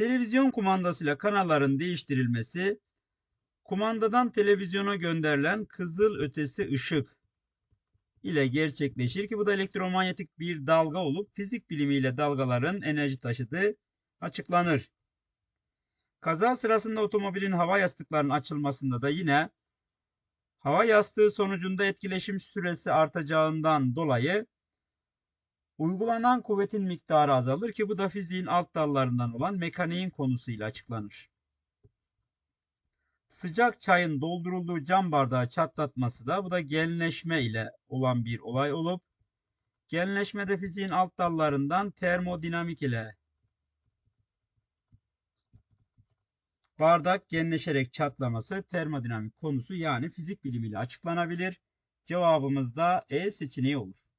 Televizyon kumandasıyla kanalların değiştirilmesi, kumandadan televizyona gönderilen kızıl ötesi ışık ile gerçekleşir ki bu da elektromanyetik bir dalga olup fizik bilimiyle dalgaların enerji taşıdığı açıklanır. Kaza sırasında otomobilin hava yastıklarının açılmasında da yine hava yastığı sonucunda etkileşim süresi artacağından dolayı uygulanan kuvvetin miktarı azalır ki bu da fiziğin alt dallarından olan mekaniğin konusuyla açıklanır. Sıcak çayın doldurulduğu cam bardağı çatlatması da bu da genleşme ile olan bir olay olup genleşmede fiziğin alt dallarından termodinamik ile bardak genleşerek çatlaması termodinamik konusu yani fizik bilimiyle açıklanabilir. Cevabımız da E seçeneği olur.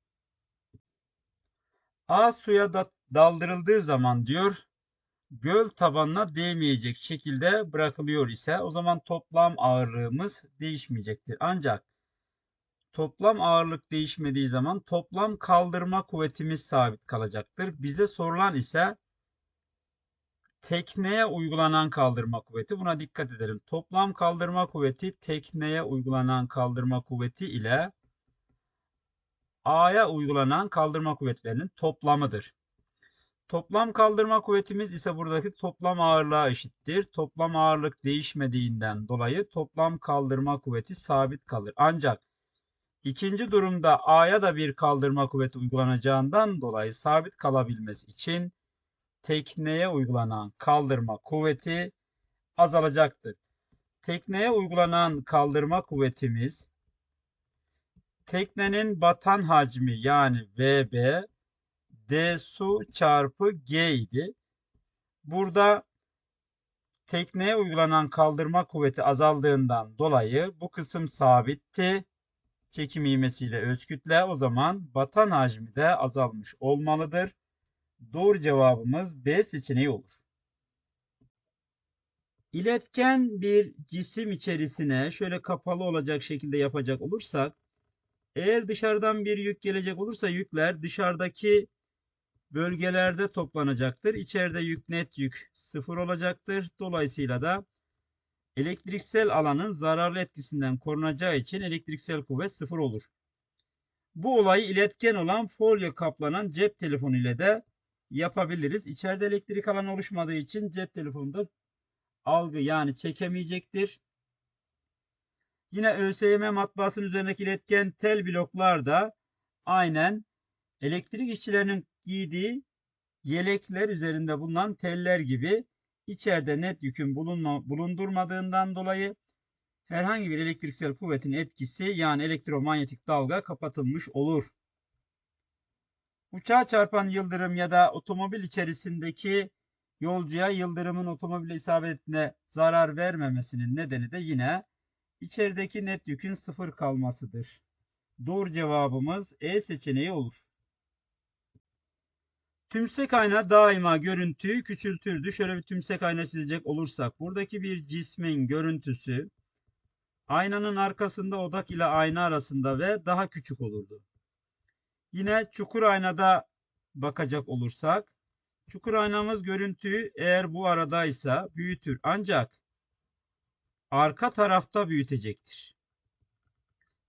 A suya da daldırıldığı zaman diyor göl tabanına değmeyecek şekilde bırakılıyor ise o zaman toplam ağırlığımız değişmeyecektir. Ancak toplam ağırlık değişmediği zaman toplam kaldırma kuvvetimiz sabit kalacaktır. Bize sorulan ise tekneye uygulanan kaldırma kuvveti. Buna dikkat edelim. Toplam kaldırma kuvveti tekneye uygulanan kaldırma kuvveti ile A'ya uygulanan kaldırma kuvvetlerinin toplamıdır. Toplam kaldırma kuvvetimiz ise buradaki toplam ağırlığa eşittir. Toplam ağırlık değişmediğinden dolayı toplam kaldırma kuvveti sabit kalır. Ancak ikinci durumda A'ya da bir kaldırma kuvveti uygulanacağından dolayı sabit kalabilmesi için tekneye uygulanan kaldırma kuvveti azalacaktır. Tekneye uygulanan kaldırma kuvvetimiz teknenin batan hacmi yani VB D su çarpı G idi. Burada tekneye uygulanan kaldırma kuvveti azaldığından dolayı bu kısım sabitti. Çekim ivmesiyle öz kütle o zaman batan hacmi de azalmış olmalıdır. Doğru cevabımız B seçeneği olur. İletken bir cisim içerisine şöyle kapalı olacak şekilde yapacak olursak eğer dışarıdan bir yük gelecek olursa yükler dışarıdaki bölgelerde toplanacaktır. İçeride yük net yük sıfır olacaktır. Dolayısıyla da elektriksel alanın zararlı etkisinden korunacağı için elektriksel kuvvet sıfır olur. Bu olayı iletken olan folyo kaplanan cep telefonu ile de yapabiliriz. İçeride elektrik alanı oluşmadığı için cep telefonunda algı yani çekemeyecektir. Yine ÖSYM matbaasının üzerindeki iletken tel bloklar da aynen elektrik işçilerinin giydiği yelekler üzerinde bulunan teller gibi içeride net yükün bulundurmadığından dolayı herhangi bir elektriksel kuvvetin etkisi yani elektromanyetik dalga kapatılmış olur. Uçağa çarpan yıldırım ya da otomobil içerisindeki yolcuya yıldırımın otomobile isabetine zarar vermemesinin nedeni de yine içerideki net yükün sıfır kalmasıdır. Doğru cevabımız E seçeneği olur. Tümsek ayna daima görüntüyü küçültürdü. Şöyle bir tümsek ayna çizecek olursak buradaki bir cismin görüntüsü aynanın arkasında odak ile ayna arasında ve daha küçük olurdu. Yine çukur aynada bakacak olursak çukur aynamız görüntüyü eğer bu aradaysa büyütür. Ancak arka tarafta büyütecektir.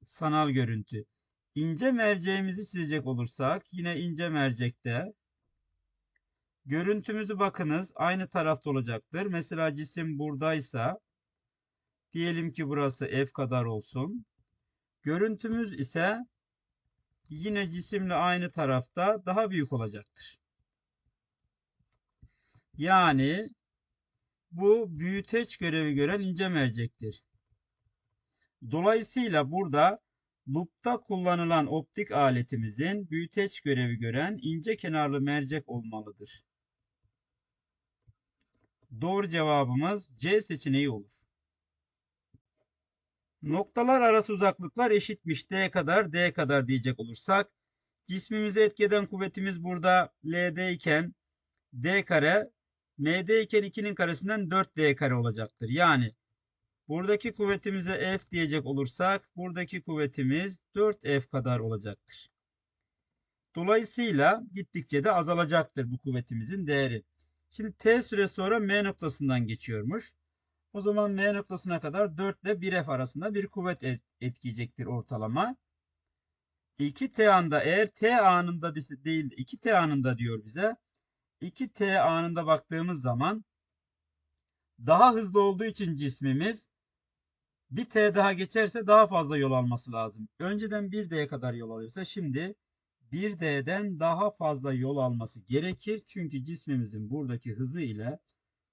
Sanal görüntü. İnce merceğimizi çizecek olursak yine ince mercekte görüntümüzü bakınız aynı tarafta olacaktır. Mesela cisim buradaysa diyelim ki burası f kadar olsun. Görüntümüz ise yine cisimle aynı tarafta daha büyük olacaktır. Yani bu büyüteç görevi gören ince mercektir. Dolayısıyla burada loop'ta kullanılan optik aletimizin büyüteç görevi gören ince kenarlı mercek olmalıdır. Doğru cevabımız C seçeneği olur. Noktalar arası uzaklıklar eşitmiş D kadar D kadar diyecek olursak cismimize etki eden kuvvetimiz burada LD iken D kare MD iken 2'nin karesinden 4D kare olacaktır. Yani buradaki kuvvetimize F diyecek olursak buradaki kuvvetimiz 4F kadar olacaktır. Dolayısıyla gittikçe de azalacaktır bu kuvvetimizin değeri. Şimdi T süre sonra M noktasından geçiyormuş. O zaman M noktasına kadar 4 ile 1F arasında bir kuvvet et- etkileyecektir ortalama. 2T anda eğer T anında değil 2T anında diyor bize. 2T anında baktığımız zaman daha hızlı olduğu için cismimiz bir T daha geçerse daha fazla yol alması lazım. Önceden 1D'ye kadar yol alıyorsa şimdi 1D'den daha fazla yol alması gerekir. Çünkü cismimizin buradaki hızı ile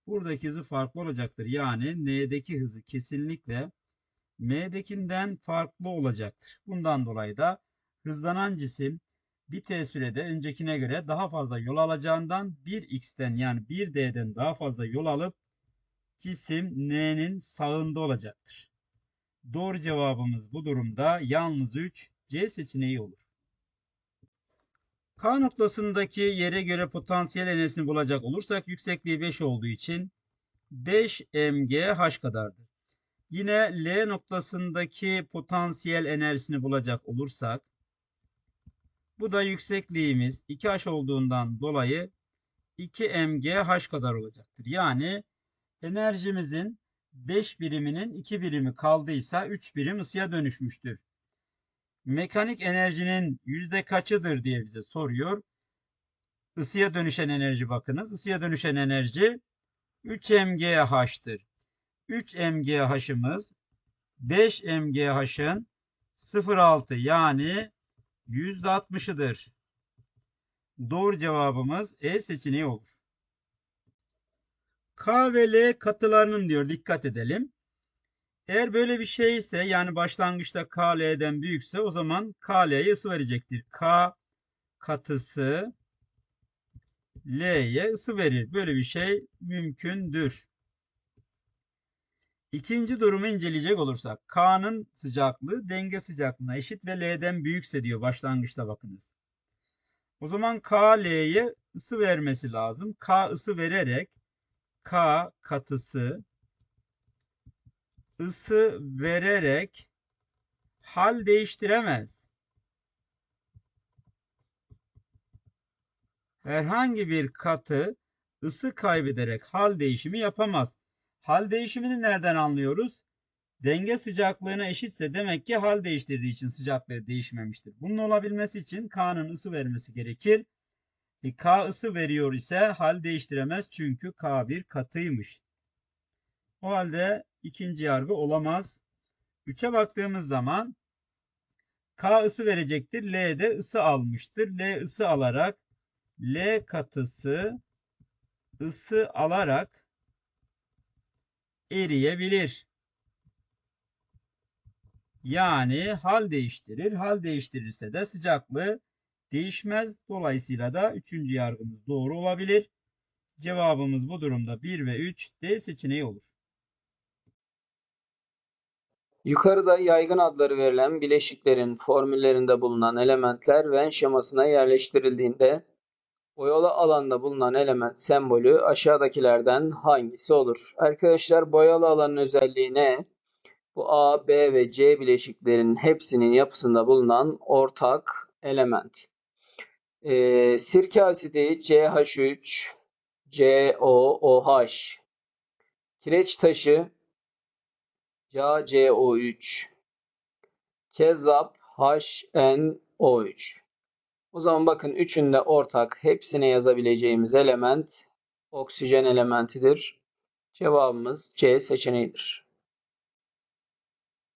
buradaki hızı farklı olacaktır. Yani N'deki hızı kesinlikle M'dekinden farklı olacaktır. Bundan dolayı da hızlanan cisim bir t sürede öncekine göre daha fazla yol alacağından 1x'ten yani 1d'den daha fazla yol alıp cisim n'nin sağında olacaktır. Doğru cevabımız bu durumda yalnız 3 C seçeneği olur. K noktasındaki yere göre potansiyel enerjisini bulacak olursak yüksekliği 5 olduğu için 5 mg h kadardır. Yine L noktasındaki potansiyel enerjisini bulacak olursak bu da yüksekliğimiz 2h olduğundan dolayı 2 mg h kadar olacaktır. Yani enerjimizin 5 biriminin 2 birimi kaldıysa 3 birim ısıya dönüşmüştür. Mekanik enerjinin yüzde kaçıdır diye bize soruyor. Isıya dönüşen enerji bakınız. Isıya dönüşen enerji 3 mgH'tır. 3 mgH'ımız 5 mgH'ın 0.6 yani %60'ıdır. Doğru cevabımız E seçeneği olur. K ve L katılarının diyor dikkat edelim. Eğer böyle bir şey ise yani başlangıçta K L'den büyükse o zaman K L'ye ısı verecektir. K katısı L'ye ısı verir. Böyle bir şey mümkündür. İkinci durumu inceleyecek olursak K'nın sıcaklığı denge sıcaklığına eşit ve L'den büyükse diyor başlangıçta bakınız. O zaman K L'ye ısı vermesi lazım. K ısı vererek K katısı ısı vererek hal değiştiremez. Herhangi bir katı ısı kaybederek hal değişimi yapamaz. Hal değişimini nereden anlıyoruz? Denge sıcaklığına eşitse demek ki hal değiştirdiği için sıcaklığı değişmemiştir. Bunun olabilmesi için K'nın ısı vermesi gerekir. E, K ısı veriyor ise hal değiştiremez çünkü K bir katıymış. O halde ikinci yargı olamaz. 3'e baktığımız zaman K ısı verecektir. L de ısı almıştır. L ısı alarak L katısı ısı alarak eriyebilir. Yani hal değiştirir. Hal değiştirirse de sıcaklığı değişmez. Dolayısıyla da üçüncü yargımız doğru olabilir. Cevabımız bu durumda 1 ve 3 D seçeneği olur. Yukarıda yaygın adları verilen bileşiklerin formüllerinde bulunan elementler Venn şemasına yerleştirildiğinde boyalı alanda bulunan element sembolü aşağıdakilerden hangisi olur? Arkadaşlar boyalı alanın özelliği ne? Bu A, B ve C bileşiklerin hepsinin yapısında bulunan ortak element. Ee, sirke asidi CH3, COOH, kireç taşı CaCO3 Kezzap HNO3 O zaman bakın üçünde ortak hepsine yazabileceğimiz element oksijen elementidir. Cevabımız C seçeneğidir.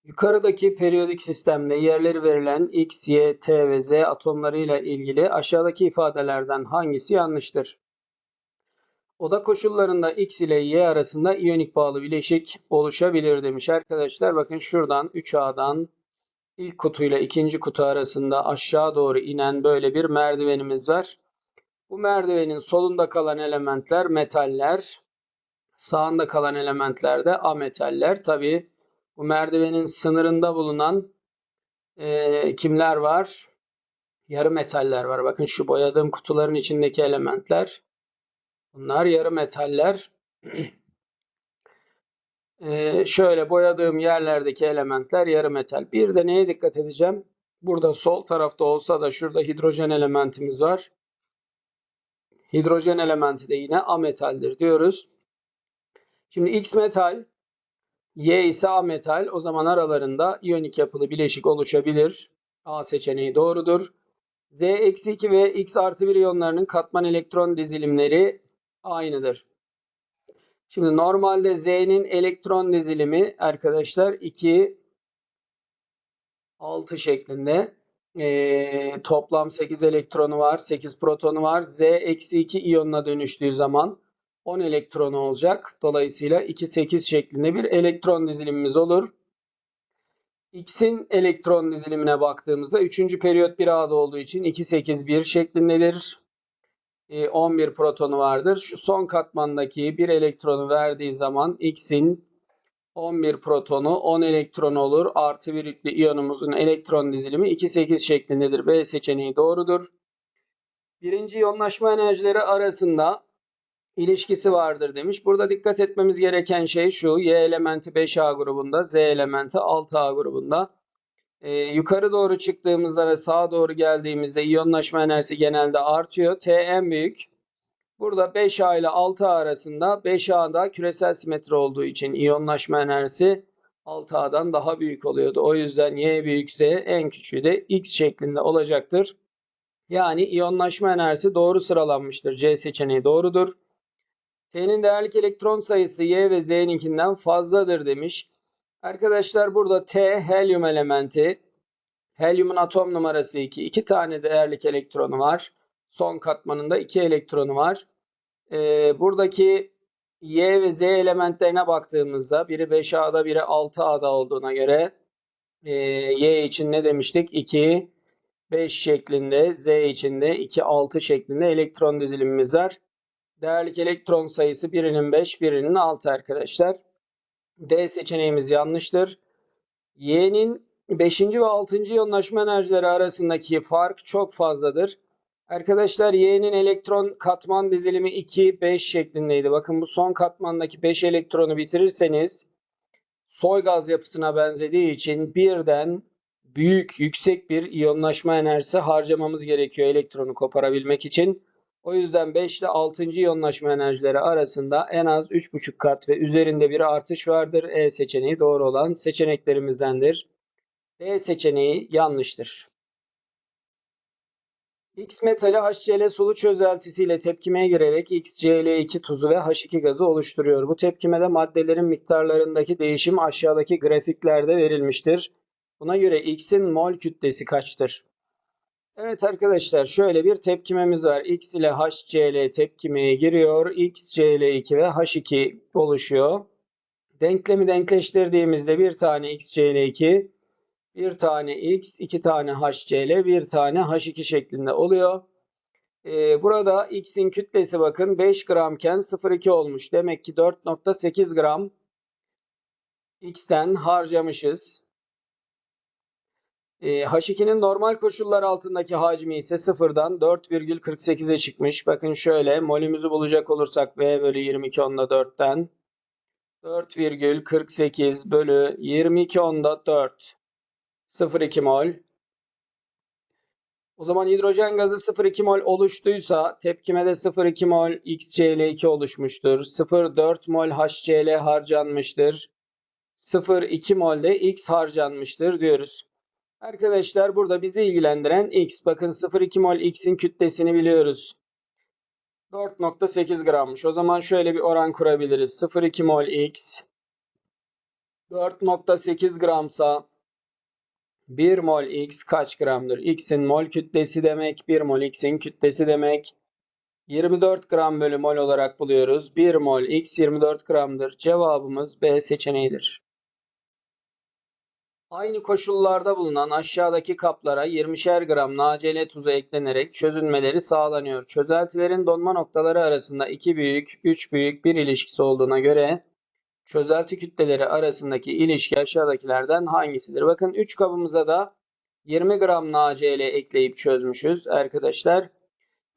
Yukarıdaki periyodik sistemde yerleri verilen X, Y, T ve Z atomlarıyla ilgili aşağıdaki ifadelerden hangisi yanlıştır? Oda koşullarında X ile Y arasında iyonik bağlı bileşik oluşabilir demiş arkadaşlar. Bakın şuradan 3A'dan ilk kutuyla ikinci kutu arasında aşağı doğru inen böyle bir merdivenimiz var. Bu merdivenin solunda kalan elementler metaller, sağında kalan elementler de ametaller. Tabi bu merdivenin sınırında bulunan e, kimler var? Yarı metaller var. Bakın şu boyadığım kutuların içindeki elementler. Bunlar yarı metaller. Ee, şöyle boyadığım yerlerdeki elementler yarı metal. Bir de neye dikkat edeceğim? Burada sol tarafta olsa da şurada hidrojen elementimiz var. Hidrojen elementi de yine ametaldir diyoruz. Şimdi X metal, Y ise ametal. O zaman aralarında iyonik yapılı bileşik oluşabilir. A seçeneği doğrudur. Z-2 ve X artı 1 iyonlarının katman elektron dizilimleri aynıdır. Şimdi normalde Z'nin elektron dizilimi arkadaşlar 2 6 şeklinde. Ee, toplam 8 elektronu var, 8 protonu var. Z-2 iyonuna dönüştüğü zaman 10 elektronu olacak. Dolayısıyla 2-8 şeklinde bir elektron dizilimimiz olur. X'in elektron dizilimine baktığımızda 3. periyot 1A'da olduğu için 2-8-1 şeklindedir. Ee, 11 protonu vardır. Şu son katmandaki bir elektronu verdiği zaman X'in 11 protonu 10 elektron olur. Artı bir yüklü iyonumuzun elektron dizilimi 2-8 şeklindedir. B seçeneği doğrudur. Birinci iyonlaşma enerjileri arasında ilişkisi vardır demiş. Burada dikkat etmemiz gereken şey şu. Y elementi 5A grubunda, Z elementi 6A grubunda. Ee, yukarı doğru çıktığımızda ve sağa doğru geldiğimizde iyonlaşma enerjisi genelde artıyor. T en büyük. Burada 5A ile 6A arasında 5A'da küresel simetri olduğu için iyonlaşma enerjisi 6A'dan daha büyük oluyordu. O yüzden Y büyük Z en küçüğü de X şeklinde olacaktır. Yani iyonlaşma enerjisi doğru sıralanmıştır. C seçeneği doğrudur. T'nin değerlik elektron sayısı Y ve Z'ninkinden fazladır demiş. Arkadaşlar burada T helyum elementi. Helyumun atom numarası 2. 2 tane değerlik elektronu var. Son katmanında 2 elektronu var. Ee, buradaki Y ve Z elementlerine baktığımızda biri 5A'da biri 6A'da olduğuna göre e, Y için ne demiştik? 2, 5 şeklinde, Z için de 2, 6 şeklinde elektron dizilimimiz var. Değerlik elektron sayısı birinin 5, birinin 6 arkadaşlar. D seçeneğimiz yanlıştır. Y'nin 5. ve 6. iyonlaşma enerjileri arasındaki fark çok fazladır. Arkadaşlar Y'nin elektron katman dizilimi 2, 5 şeklindeydi. Bakın bu son katmandaki 5 elektronu bitirirseniz soy gaz yapısına benzediği için birden büyük, yüksek bir iyonlaşma enerjisi harcamamız gerekiyor elektronu koparabilmek için. O yüzden 5 ile 6. iyonlaşma enerjileri arasında en az 3,5 kat ve üzerinde bir artış vardır. E seçeneği doğru olan seçeneklerimizdendir. D seçeneği yanlıştır. X metali HCl sulu çözeltisiyle tepkimeye girerek XCl2 tuzu ve H2 gazı oluşturuyor. Bu tepkimede maddelerin miktarlarındaki değişim aşağıdaki grafiklerde verilmiştir. Buna göre X'in mol kütlesi kaçtır? Evet arkadaşlar şöyle bir tepkimemiz var. X ile HCl tepkimeye giriyor. XCl2 ve H2 oluşuyor. Denklemi denkleştirdiğimizde bir tane XCl2, bir tane X, iki tane HCl, bir tane H2 şeklinde oluyor. Ee, burada X'in kütlesi bakın 5 gramken 0,2 olmuş. Demek ki 4,8 gram X'ten harcamışız. Ee, H2'nin normal koşullar altındaki hacmi ise sıfırdan 4,48'e çıkmış. Bakın şöyle molümüzü bulacak olursak V bölü 22 onda 4'ten 4,48 bölü 22 onda 4 0,2 mol. O zaman hidrojen gazı 0,2 mol oluştuysa tepkimede 0,2 mol XCl2 oluşmuştur. 0,4 mol HCl harcanmıştır. 0,2 mol de X harcanmıştır diyoruz. Arkadaşlar burada bizi ilgilendiren X. Bakın 0,2 mol X'in kütlesini biliyoruz. 4,8 grammış. O zaman şöyle bir oran kurabiliriz. 0,2 mol X 4,8 gramsa 1 mol X kaç gramdır? X'in mol kütlesi demek. 1 mol X'in kütlesi demek. 24 gram bölü mol olarak buluyoruz. 1 mol X 24 gramdır. Cevabımız B seçeneğidir. Aynı koşullarda bulunan aşağıdaki kaplara 20'şer gram NaCl tuzu eklenerek çözünmeleri sağlanıyor. Çözeltilerin donma noktaları arasında 2 büyük, 3 büyük bir ilişkisi olduğuna göre çözelti kütleleri arasındaki ilişki aşağıdakilerden hangisidir? Bakın 3 kabımıza da 20 gram NaCl ekleyip çözmüşüz arkadaşlar.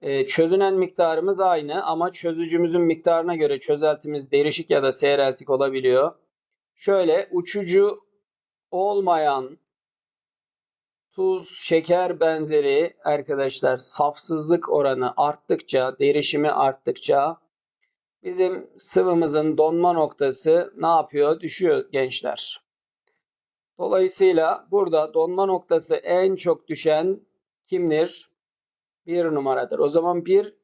Ee, çözünen miktarımız aynı ama çözücümüzün miktarına göre çözeltimiz derişik ya da seyreltik olabiliyor. Şöyle uçucu olmayan Tuz, şeker benzeri arkadaşlar safsızlık oranı arttıkça, derişimi arttıkça bizim sıvımızın donma noktası ne yapıyor? Düşüyor gençler. Dolayısıyla burada donma noktası en çok düşen kimdir? Bir numaradır. O zaman bir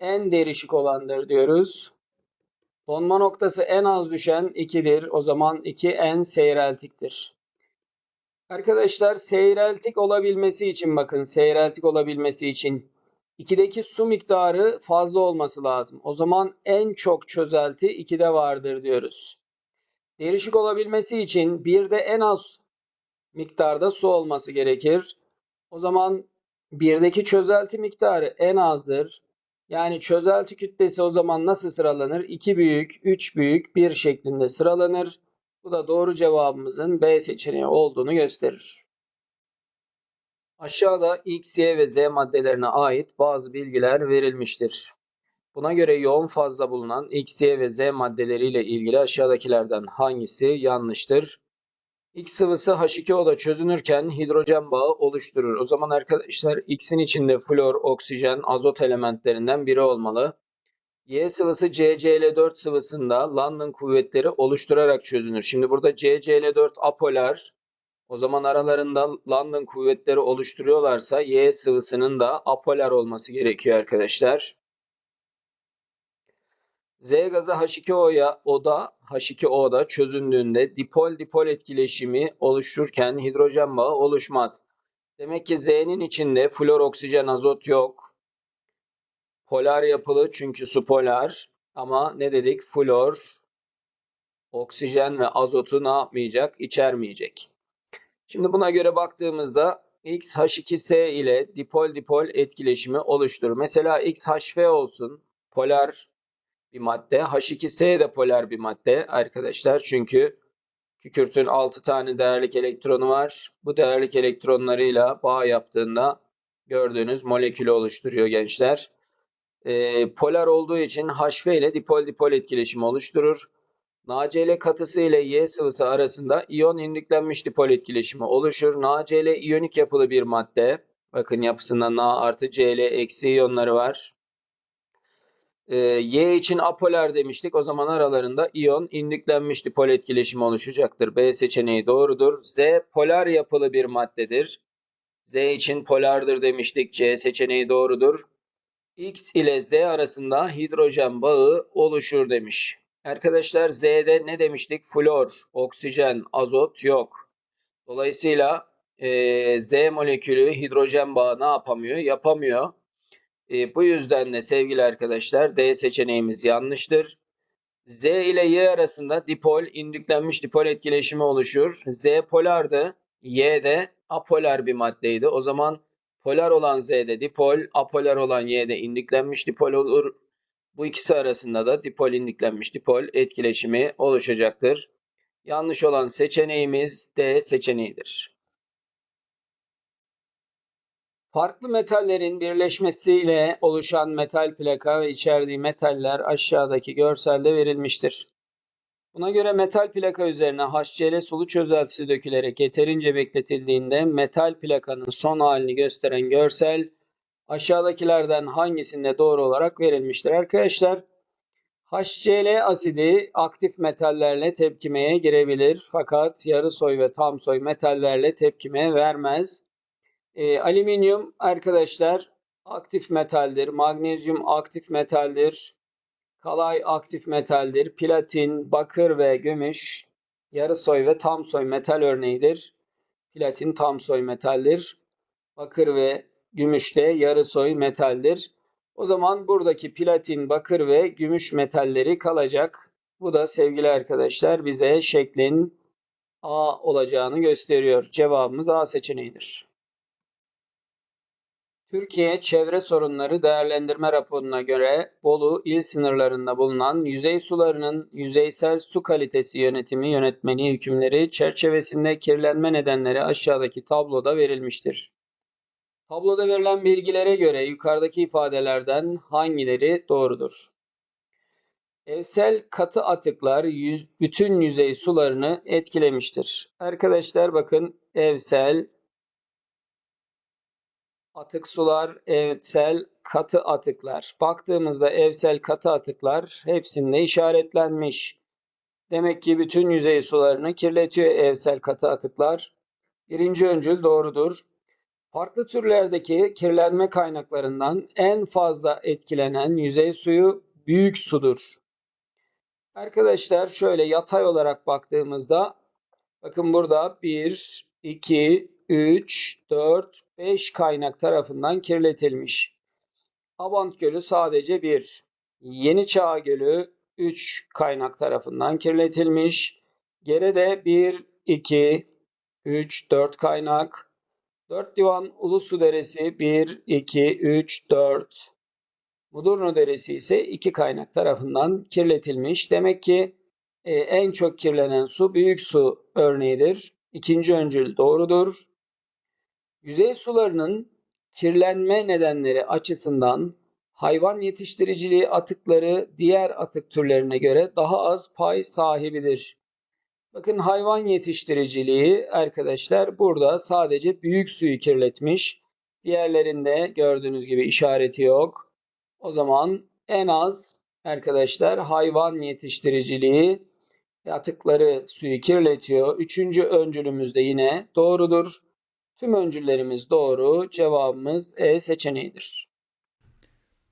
en derişik olandır diyoruz. Donma noktası en az düşen 2'dir. O zaman 2 en seyreltiktir. Arkadaşlar seyreltik olabilmesi için bakın seyreltik olabilmesi için 2'deki su miktarı fazla olması lazım. O zaman en çok çözelti 2'de vardır diyoruz. Derişik olabilmesi için 1'de en az miktarda su olması gerekir. O zaman 1'deki çözelti miktarı en azdır. Yani çözelti kütlesi o zaman nasıl sıralanır? 2 büyük, 3 büyük, 1 şeklinde sıralanır. Bu da doğru cevabımızın B seçeneği olduğunu gösterir. Aşağıda X, Y ve Z maddelerine ait bazı bilgiler verilmiştir. Buna göre yoğun fazla bulunan X, Y ve Z maddeleriyle ilgili aşağıdakilerden hangisi yanlıştır? X sıvısı H2O'da çözünürken hidrojen bağı oluşturur. O zaman arkadaşlar X'in içinde flor, oksijen, azot elementlerinden biri olmalı. Y sıvısı CCl4 sıvısında London kuvvetleri oluşturarak çözünür. Şimdi burada CCl4 apolar. O zaman aralarında London kuvvetleri oluşturuyorlarsa Y sıvısının da apolar olması gerekiyor arkadaşlar. Z gazı H2O'ya oda H2O'da çözündüğünde dipol dipol etkileşimi oluşurken hidrojen bağı oluşmaz. Demek ki Z'nin içinde flor, oksijen, azot yok. Polar yapılı çünkü su polar. Ama ne dedik? Flor, oksijen ve azotu ne yapmayacak? İçermeyecek. Şimdi buna göre baktığımızda X H2S ile dipol dipol etkileşimi oluşturur. Mesela X HV olsun. Polar bir madde. H2S de polar bir madde arkadaşlar. Çünkü kükürtün 6 tane değerlik elektronu var. Bu değerlik elektronlarıyla bağ yaptığında gördüğünüz molekülü oluşturuyor gençler. Ee, polar olduğu için HV ile dipol dipol etkileşimi oluşturur. NaCl katısı ile Y sıvısı arasında iyon indüklenmiş dipol etkileşimi oluşur. NaCl iyonik yapılı bir madde. Bakın yapısında Na artı Cl eksi iyonları var. Ee, y için apolar demiştik. O zaman aralarında iyon indüklenmiş dipol etkileşimi oluşacaktır. B seçeneği doğrudur. Z polar yapılı bir maddedir. Z için polardır demiştik. C seçeneği doğrudur. X ile Z arasında hidrojen bağı oluşur demiş. Arkadaşlar Z'de ne demiştik? Flor, oksijen, azot yok. Dolayısıyla e, Z molekülü hidrojen bağı ne yapamıyor? Yapamıyor. E, bu yüzden de sevgili arkadaşlar D seçeneğimiz yanlıştır. Z ile Y arasında dipol, indüklenmiş dipol etkileşimi oluşur. Z polardı, Y de apolar bir maddeydi. O zaman polar olan Z'de dipol, apolar olan Y'de indüklenmiş dipol olur. Bu ikisi arasında da dipol indüklenmiş dipol etkileşimi oluşacaktır. Yanlış olan seçeneğimiz D seçeneğidir. Farklı metallerin birleşmesiyle oluşan metal plaka ve içerdiği metaller aşağıdaki görselde verilmiştir. Buna göre metal plaka üzerine HCl sulu çözeltisi dökülerek yeterince bekletildiğinde metal plakanın son halini gösteren görsel aşağıdakilerden hangisinde doğru olarak verilmiştir arkadaşlar? HCl asidi aktif metallerle tepkimeye girebilir fakat yarı soy ve tam soy metallerle tepkime vermez. E, alüminyum arkadaşlar aktif metaldir. Magnezyum aktif metaldir. Kalay aktif metaldir. Platin, bakır ve gümüş yarı soy ve tam soy metal örneğidir. Platin tam soy metaldir. Bakır ve gümüş de yarı soy metaldir. O zaman buradaki platin, bakır ve gümüş metalleri kalacak. Bu da sevgili arkadaşlar bize şeklin A olacağını gösteriyor. Cevabımız A seçeneğidir. Türkiye Çevre Sorunları Değerlendirme Raporu'na göre Bolu il sınırlarında bulunan yüzey sularının yüzeysel su kalitesi yönetimi yönetmeliği hükümleri çerçevesinde kirlenme nedenleri aşağıdaki tabloda verilmiştir. Tabloda verilen bilgilere göre yukarıdaki ifadelerden hangileri doğrudur? Evsel katı atıklar yüz, bütün yüzey sularını etkilemiştir. Arkadaşlar bakın evsel Atık sular, evsel katı atıklar. Baktığımızda evsel katı atıklar hepsinde işaretlenmiş. Demek ki bütün yüzey sularını kirletiyor evsel katı atıklar. Birinci öncül doğrudur. Farklı türlerdeki kirlenme kaynaklarından en fazla etkilenen yüzey suyu büyük sudur. Arkadaşlar şöyle yatay olarak baktığımızda bakın burada 1, 2, 3, 4, 5 kaynak tarafından kirletilmiş. Abant Gölü sadece 1. Yeni Çağ Gölü 3 kaynak tarafından kirletilmiş. Gere'de 1, 2, 3, 4 kaynak. 4 Divan Ulusu Deresi 1, 2, 3, 4. Mudurnu Deresi ise iki kaynak tarafından kirletilmiş. Demek ki e, en çok kirlenen su büyük su örneğidir. İkinci öncül doğrudur. Yüzey sularının kirlenme nedenleri açısından hayvan yetiştiriciliği atıkları diğer atık türlerine göre daha az pay sahibidir. Bakın hayvan yetiştiriciliği arkadaşlar burada sadece büyük suyu kirletmiş. Diğerlerinde gördüğünüz gibi işareti yok. O zaman en az arkadaşlar hayvan yetiştiriciliği atıkları suyu kirletiyor. Üçüncü öncülümüz de yine doğrudur. Tüm öncüllerimiz doğru. Cevabımız E seçeneğidir.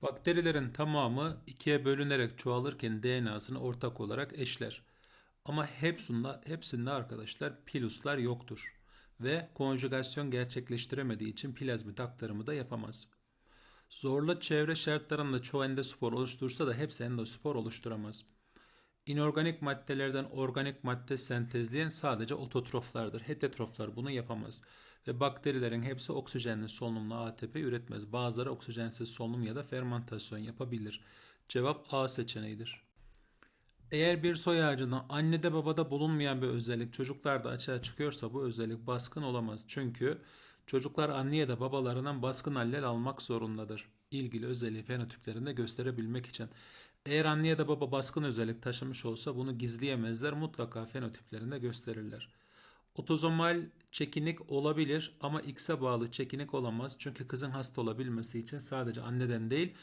Bakterilerin tamamı ikiye bölünerek çoğalırken DNA'sını ortak olarak eşler. Ama hepsinde, hepsinde arkadaşlar piluslar yoktur. Ve konjugasyon gerçekleştiremediği için plazmit aktarımı da yapamaz. Zorlu çevre şartlarında çoğu endospor oluştursa da hepsi endospor oluşturamaz. İnorganik maddelerden organik madde sentezleyen sadece ototroflardır. Hetetroflar bunu yapamaz. Ve bakterilerin hepsi oksijenli solunumla ATP üretmez. Bazıları oksijensiz solunum ya da fermentasyon yapabilir. Cevap A seçeneğidir. Eğer bir soy ağacında annede babada bulunmayan bir özellik çocuklarda açığa çıkıyorsa bu özellik baskın olamaz. Çünkü çocuklar anne ya da babalarından baskın allel almak zorundadır. İlgili özelliği fenotiplerinde gösterebilmek için. Eğer anne ya da baba baskın özellik taşımış olsa bunu gizleyemezler mutlaka fenotiplerinde gösterirler. Otozomal çekinik olabilir ama X'e bağlı çekinik olamaz. Çünkü kızın hasta olabilmesi için sadece anneden değil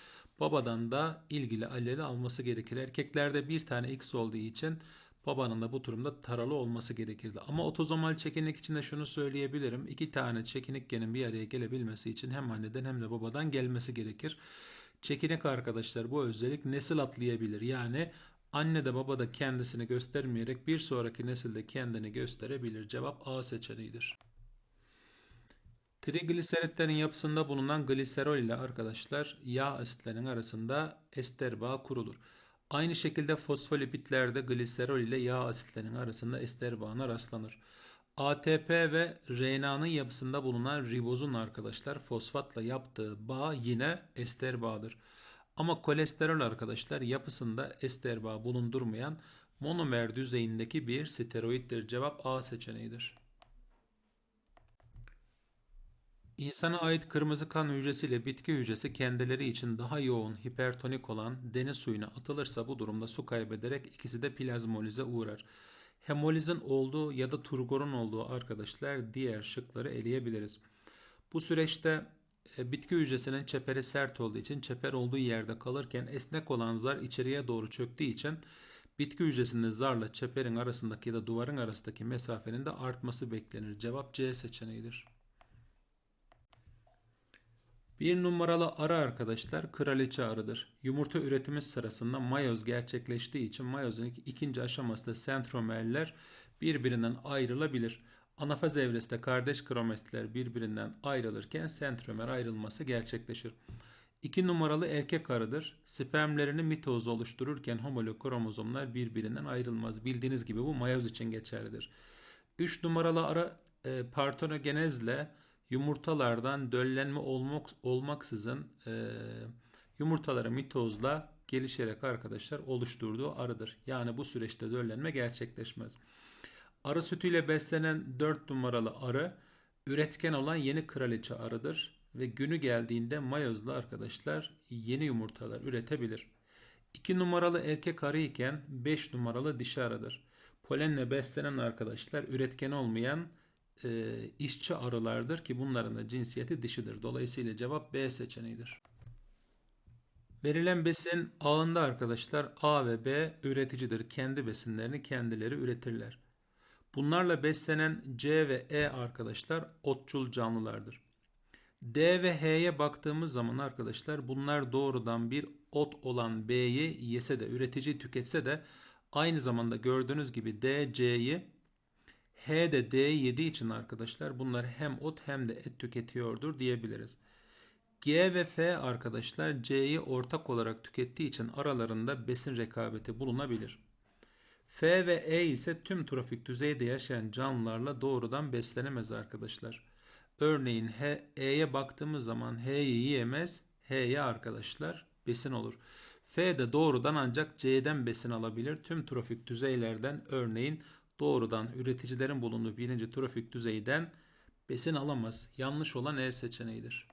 babadan da ilgili alleli alması gerekir. Erkeklerde bir tane X olduğu için babanın da bu durumda taralı olması gerekirdi. Ama otozomal çekinik için de şunu söyleyebilirim. İki tane çekinik genin bir araya gelebilmesi için hem anneden hem de babadan gelmesi gerekir. Çekinik arkadaşlar bu özellik nesil atlayabilir. Yani anne de baba da kendisini göstermeyerek bir sonraki nesilde kendini gösterebilir. Cevap A seçeneğidir. Trigliseritlerin yapısında bulunan gliserol ile arkadaşlar yağ asitlerinin arasında ester bağı kurulur. Aynı şekilde fosfolipitlerde gliserol ile yağ asitlerinin arasında ester bağına rastlanır. ATP ve RNA'nın yapısında bulunan ribozun arkadaşlar fosfatla yaptığı bağ yine ester bağıdır. Ama kolesterol arkadaşlar yapısında ester bağı bulundurmayan monomer düzeyindeki bir steroittir. Cevap A seçeneğidir. İnsana ait kırmızı kan hücresi ile bitki hücresi kendileri için daha yoğun hipertonik olan deniz suyuna atılırsa bu durumda su kaybederek ikisi de plazmolize uğrar. Hemolizin olduğu ya da turgorun olduğu arkadaşlar diğer şıkları eleyebiliriz. Bu süreçte bitki hücresinin çeperi sert olduğu için çeper olduğu yerde kalırken esnek olan zar içeriye doğru çöktüğü için bitki hücresinde zarla çeperin arasındaki ya da duvarın arasındaki mesafenin de artması beklenir. Cevap C seçeneğidir. Bir numaralı arı arkadaşlar kraliçe arıdır. Yumurta üretimi sırasında mayoz gerçekleştiği için mayozun ikinci aşamasında sentromerler birbirinden ayrılabilir. Anafaz evresinde kardeş kromatitler birbirinden ayrılırken sentromer ayrılması gerçekleşir. 2 numaralı erkek arıdır. Spermlerini mitoz oluştururken homolog kromozomlar birbirinden ayrılmaz. Bildiğiniz gibi bu mayoz için geçerlidir. 3 numaralı arı e, partenogenezle yumurtalardan döllenme olmak, olmaksızın e, yumurtaları mitozla gelişerek arkadaşlar oluşturduğu arıdır. Yani bu süreçte döllenme gerçekleşmez. Arı sütüyle beslenen 4 numaralı arı üretken olan yeni kraliçe arıdır ve günü geldiğinde mayozla arkadaşlar yeni yumurtalar üretebilir. 2 numaralı erkek arı iken 5 numaralı dişi arıdır. Polenle beslenen arkadaşlar üretken olmayan e, işçi arılardır ki bunların da cinsiyeti dişidir. Dolayısıyla cevap B seçeneğidir. Verilen besin ağında arkadaşlar A ve B üreticidir. Kendi besinlerini kendileri üretirler. Bunlarla beslenen C ve E arkadaşlar otçul canlılardır. D ve H'ye baktığımız zaman arkadaşlar bunlar doğrudan bir ot olan B'yi yese de üretici tüketse de aynı zamanda gördüğünüz gibi D, C'yi H de D'yi yediği için arkadaşlar bunlar hem ot hem de et tüketiyordur diyebiliriz. G ve F arkadaşlar C'yi ortak olarak tükettiği için aralarında besin rekabeti bulunabilir. F ve E ise tüm trofik düzeyde yaşayan canlılarla doğrudan beslenemez arkadaşlar. Örneğin E'ye baktığımız zaman H'yi yiyemez, H'ye arkadaşlar besin olur. F de doğrudan ancak C'den besin alabilir. Tüm trofik düzeylerden örneğin doğrudan üreticilerin bulunduğu birinci trofik düzeyden besin alamaz. Yanlış olan E seçeneğidir.